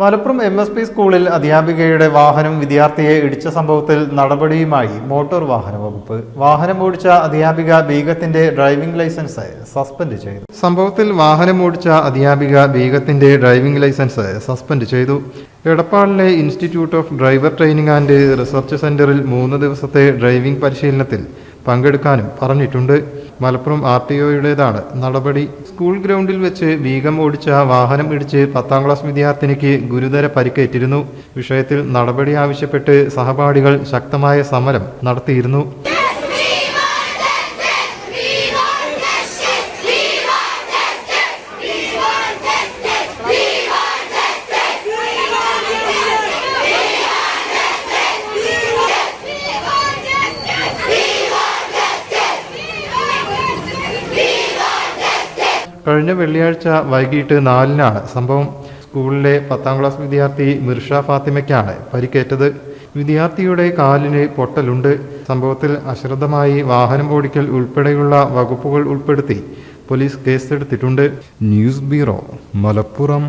Malappuram M S P സ്കൂളിൽ അധ്യാപികയുടെ വാഹനം വിദ്യാർത്ഥിയെ ഇടിച്ച സംഭവത്തിൽ നടപടിയുമായി മോട്ടോർ വാഹന വകുപ്പ്. വാഹനം ഓടിച്ച അധ്യാപിക ബീഗത്തിന്റെ ഡ്രൈവിംഗ് ലൈസൻസ് സസ്പെൻഡ് ചെയ്തു. സംഭവത്തിൽ വാഹനം ഓടിച്ച അധ്യാപിക ബീഗത്തിന്റെ ഡ്രൈവിംഗ് ലൈസൻസ് സസ്പെൻഡ് ചെയ്തു. എടപ്പാളിലെ institute of driver training and research സെന്ററിൽ മൂന്ന് ദിവസത്തെ ഡ്രൈവിംഗ് പരിശീലനത്തിൽ പങ്കെടുക്കാനും പറഞ്ഞിട്ടുണ്ട്. മലപ്പുറം ആർ ടി ഒയുടേതാണ്. നടപടി. സ്കൂൾ ഗ്രൗണ്ടിൽ വെച്ച് വീഗം ഓടിച്ച വാഹനം ഇടിച്ച് പത്താം ക്ലാസ് വിദ്യാർത്ഥിനിക്ക് ഗുരുതര പരിക്കേറ്റിരുന്നു. വിഷയത്തിൽ നടപടി ആവശ്യപ്പെട്ട് സഹപാഠികൾ ശക്തമായ സമരം നടത്തിയിരുന്നു. കഴിഞ്ഞ വെള്ളിയാഴ്ച വൈകിട്ട് നാലിനാണ് സംഭവം. സ്കൂളിലെ പത്താം ക്ലാസ് വിദ്യാർത്ഥി മിർഷ ഫാത്തിമയ്ക്കാണ് പരിക്കേറ്റത്. വിദ്യാർത്ഥിയുടെ കാലിന് പൊട്ടലുണ്ട്. സംഭവത്തിൽ അശ്രദ്ധമായി വാഹനം ഓടിക്കൽ ഉൾപ്പെടെയുള്ള വകുപ്പുകൾ ഉൾപ്പെടുത്തി പോലീസ് കേസെടുത്തിട്ടുണ്ട്. News bureau Malappuram.